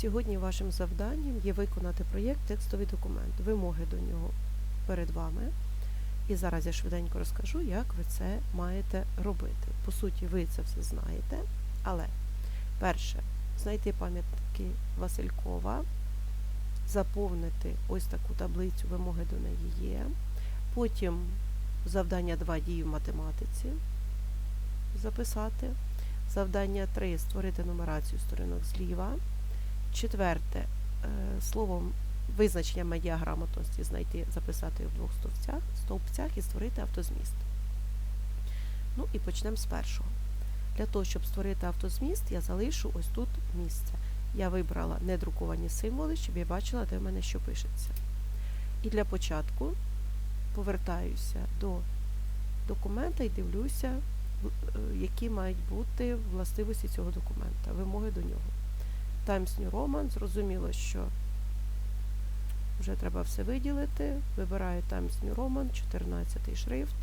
Сьогодні вашим завданням є виконати проєкт текстовий документ, вимоги до нього перед вами. І зараз я швиденько розкажу, як ви це маєте робити. По суті, ви це все знаєте. Але перше, знайти пам'ятки Василькова, заповнити ось таку таблицю, вимоги до неї є. Потім завдання 2 дії в математиці записати. Завдання 3 створити нумерацію сторінок зліва. Четверте, е, словом визначення медіаграмотності знайти, записати в двох стовпцях, стовпцях і створити автозміст. Ну і почнемо з першого. Для того, щоб створити автозміст, я залишу ось тут місце. Я вибрала недруковані символи, щоб я бачила, де в мене що пишеться. І для початку повертаюся до документа і дивлюся, е, які мають бути властивості цього документа, вимоги до нього. Times New Roman, зрозуміло, що вже треба все виділити. Вибираю Times New Roman, 14 шрифт.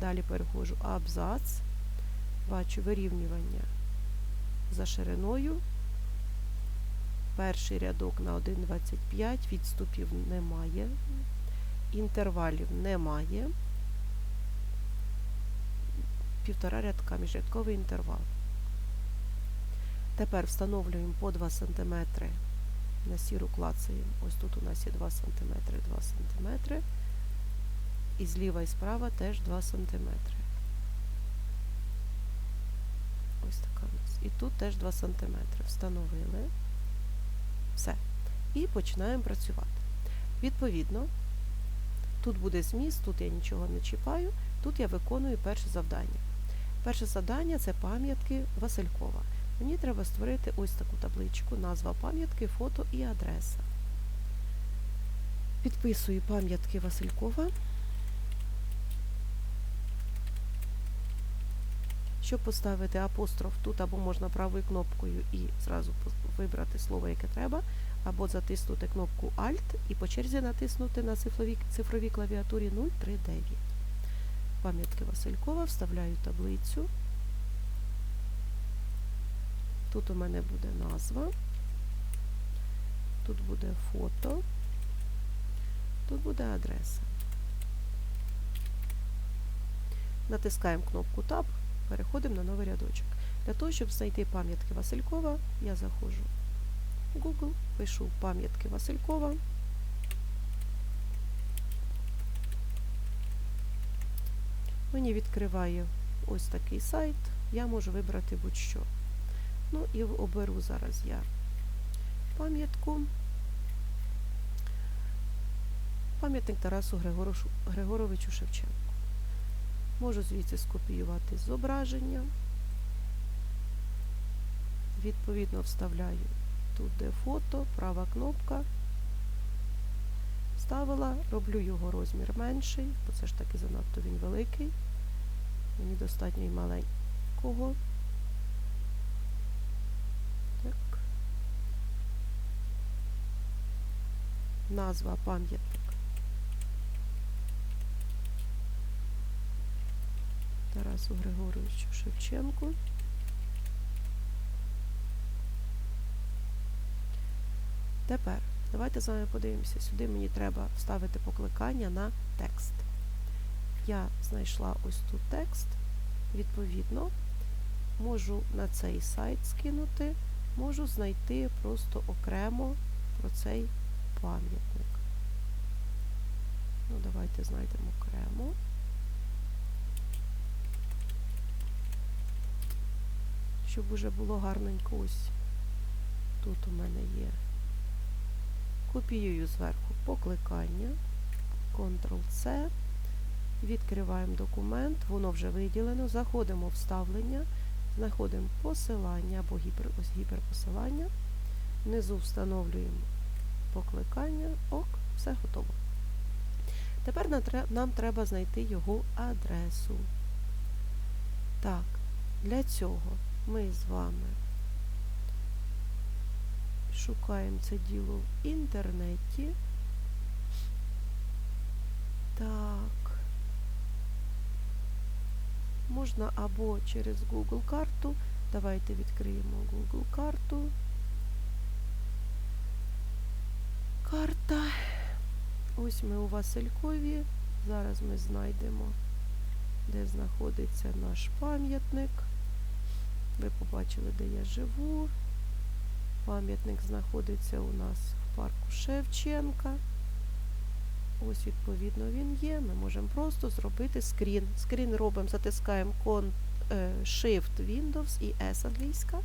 Далі переходжу абзац, бачу вирівнювання за шириною. Перший рядок на 1,25, відступів немає, інтервалів немає. Півтора рядка, міжрядковий інтервал. Тепер встановлюємо по 2 см на сіру клацаємо. Ось тут у нас є 2 см, 2 см. І зліва і справа теж 2 см. Ось така у нас. І тут теж 2 см. Встановили. Все. І починаємо працювати. Відповідно, тут буде зміст, тут я нічого не чіпаю, тут я виконую перше завдання. Перше завдання це пам'ятки Василькова. Мені треба створити ось таку табличку, назва пам'ятки, фото і адреса. Підписую пам'ятки Василькова. Щоб поставити апостроф тут, або можна правою кнопкою і зразу вибрати слово, яке треба, або затиснути кнопку Alt і по черзі натиснути на цифровій, цифровій клавіатурі 039. Пам'ятки Василькова, вставляю таблицю. Тут у мене буде назва, тут буде фото, тут буде адреса. Натискаємо кнопку Tab, переходимо на новий рядочок. Для того, щоб знайти пам'ятки Василькова, я заходжу в Google, пишу пам'ятки Василькова. Мені відкриває ось такий сайт, я можу вибрати будь-що. Ну і оберу зараз я пам'ятку. Пам'ятник Тарасу Григоровичу Шевченку. Можу звідси скопіювати зображення. Відповідно вставляю тут, де фото, права кнопка. Вставила, роблю його розмір менший, бо це ж таки занадто він великий. Мені достатньо і маленького. Назва пам'ятник. Тарасу Григоровичу Шевченку. Тепер давайте з вами подивимося. Сюди мені треба вставити покликання на текст. Я знайшла ось тут текст. Відповідно, можу на цей сайт скинути, можу знайти просто окремо про цей пам'ятник. Ну, давайте знайдемо окремо. Щоб уже було гарненько ось тут у мене є. Копіюю зверху покликання, Ctrl-C. Відкриваємо документ, воно вже виділено. Заходимо в вставлення, знаходимо посилання або гіперпосилання. Внизу встановлюємо покликання. Ок, все готово. Тепер нам треба знайти його адресу. Так, для цього ми з вами шукаємо це діло в інтернеті. Так. Можна або через Google карту. Давайте відкриємо Google карту. Карта. Ось ми у Василькові. Зараз ми знайдемо, де знаходиться наш пам'ятник. Ви побачили, де я живу. Пам'ятник знаходиться у нас в парку Шевченка. Ось, відповідно, він є. Ми можемо просто зробити скрін. Скрін робимо, затискаємо е, Shift Windows і S англійська.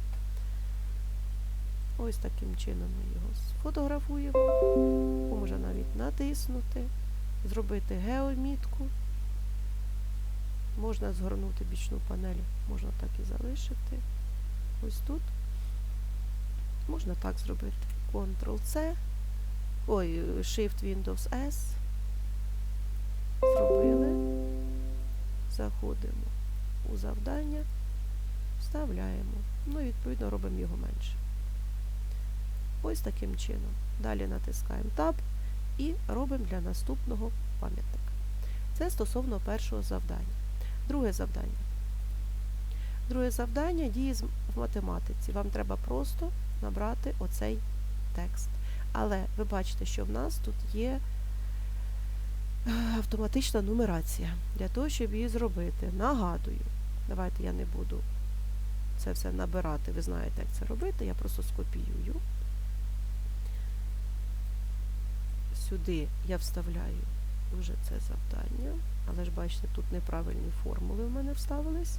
Ось таким чином ми його сфотографуємо. Може навіть натиснути, зробити геомітку. Можна згорнути бічну панель, можна так і залишити. Ось тут. Можна так зробити. Ctrl-C. Ой, Shift Windows S. Зробили. Заходимо у завдання, вставляємо. Ну, і відповідно, робимо його менше. Ось таким чином. Далі натискаємо Tab і робимо для наступного пам'ятника. Це стосовно першого завдання. Друге завдання. Друге завдання діє в математиці. Вам треба просто набрати оцей текст. Але ви бачите, що в нас тут є е, автоматична нумерація. Для того, щоб її зробити, нагадую, давайте я не буду це все набирати, ви знаєте, як це робити, я просто скопіюю. Сюди я вставляю вже це завдання, але ж бачите, тут неправильні формули в мене вставились.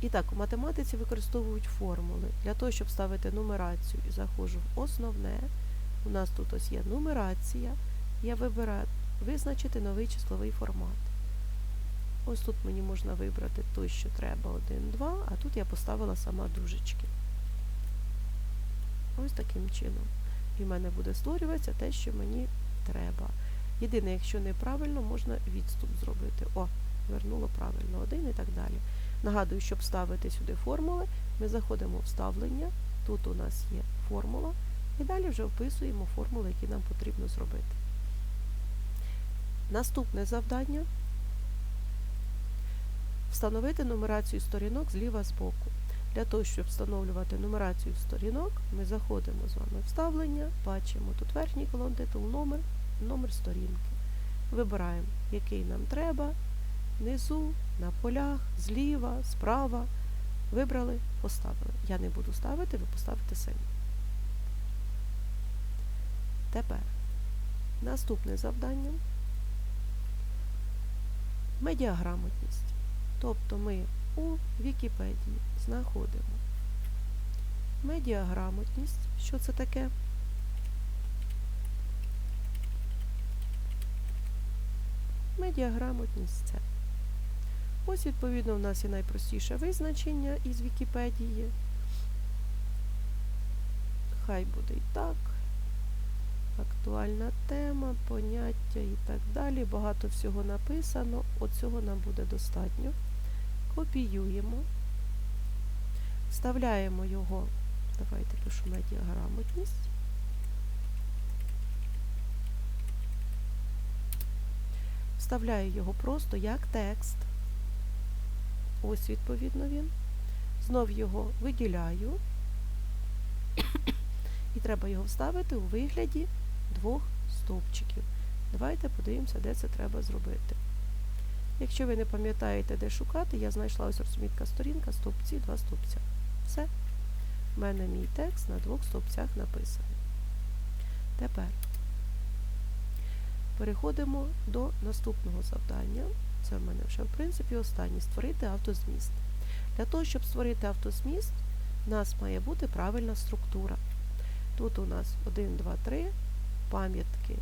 І так, у математиці використовують формули. Для того, щоб ставити нумерацію заходжу в основне, у нас тут ось є нумерація. Я вибираю визначити новий числовий формат. Ось тут мені можна вибрати той, що треба 1, 2, а тут я поставила сама дужечки. Ось таким чином. І в мене буде створюватися те, що мені треба. Єдине, якщо неправильно, можна відступ зробити. О, вернуло правильно, один і так далі. Нагадую, щоб ставити сюди формули, ми заходимо в вставлення, тут у нас є формула, і далі вже вписуємо формули, які нам потрібно зробити. Наступне завдання встановити нумерацію сторінок зліва з боку. Для того, щоб встановлювати нумерацію сторінок, ми заходимо з вами в вставлення, бачимо тут верхній колон титул номер, номер сторінки. Вибираємо, який нам треба, внизу, на полях, зліва, справа. Вибрали, поставили. Я не буду ставити, ви поставите самі. Тепер наступне завдання медіаграмотність. Тобто ми у Вікіпедії знаходимо медіаграмотність. Що це таке? Медіаграмотність це. Ось, відповідно, у нас є найпростіше визначення із Вікіпедії. Хай буде і так. Актуальна тема, поняття і так далі. Багато всього написано. Оцього нам буде достатньо. Копіюємо, вставляємо його, давайте пишу медіаграмотність. Вставляю його просто як текст. Ось, відповідно, він. Знов його виділяю. І треба його вставити у вигляді двох стовпчиків. Давайте подивимося, де це треба зробити. Якщо ви не пам'ятаєте, де шукати, я знайшла ось розмітка сторінка, стовпці, два стовпця. Все. У мене мій текст на двох стовпцях написаний. Тепер переходимо до наступного завдання. Це в мене вже, в принципі, останнє створити автозміст. Для того, щоб створити автозміст, у нас має бути правильна структура. Тут у нас 1, 2, 3 пам'ятки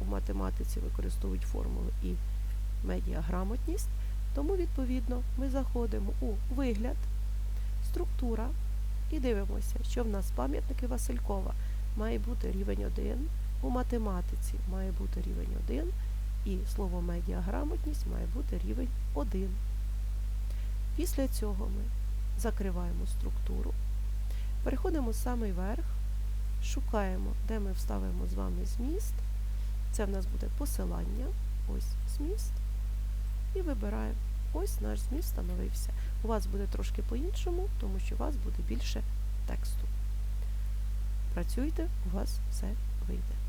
у математиці використовують формули і медіаграмотність. Тому, відповідно, ми заходимо у вигляд, структура і дивимося, що в нас пам'ятники Василькова має бути рівень 1, у математиці має бути рівень 1, і слово медіаграмотність має бути рівень 1. Після цього ми закриваємо структуру, переходимо в самий верх, шукаємо, де ми вставимо з вами зміст. Це в нас буде посилання, ось зміст. І вибираємо. Ось наш зміст встановився. У вас буде трошки по-іншому, тому що у вас буде більше тексту. Працюйте, у вас все вийде.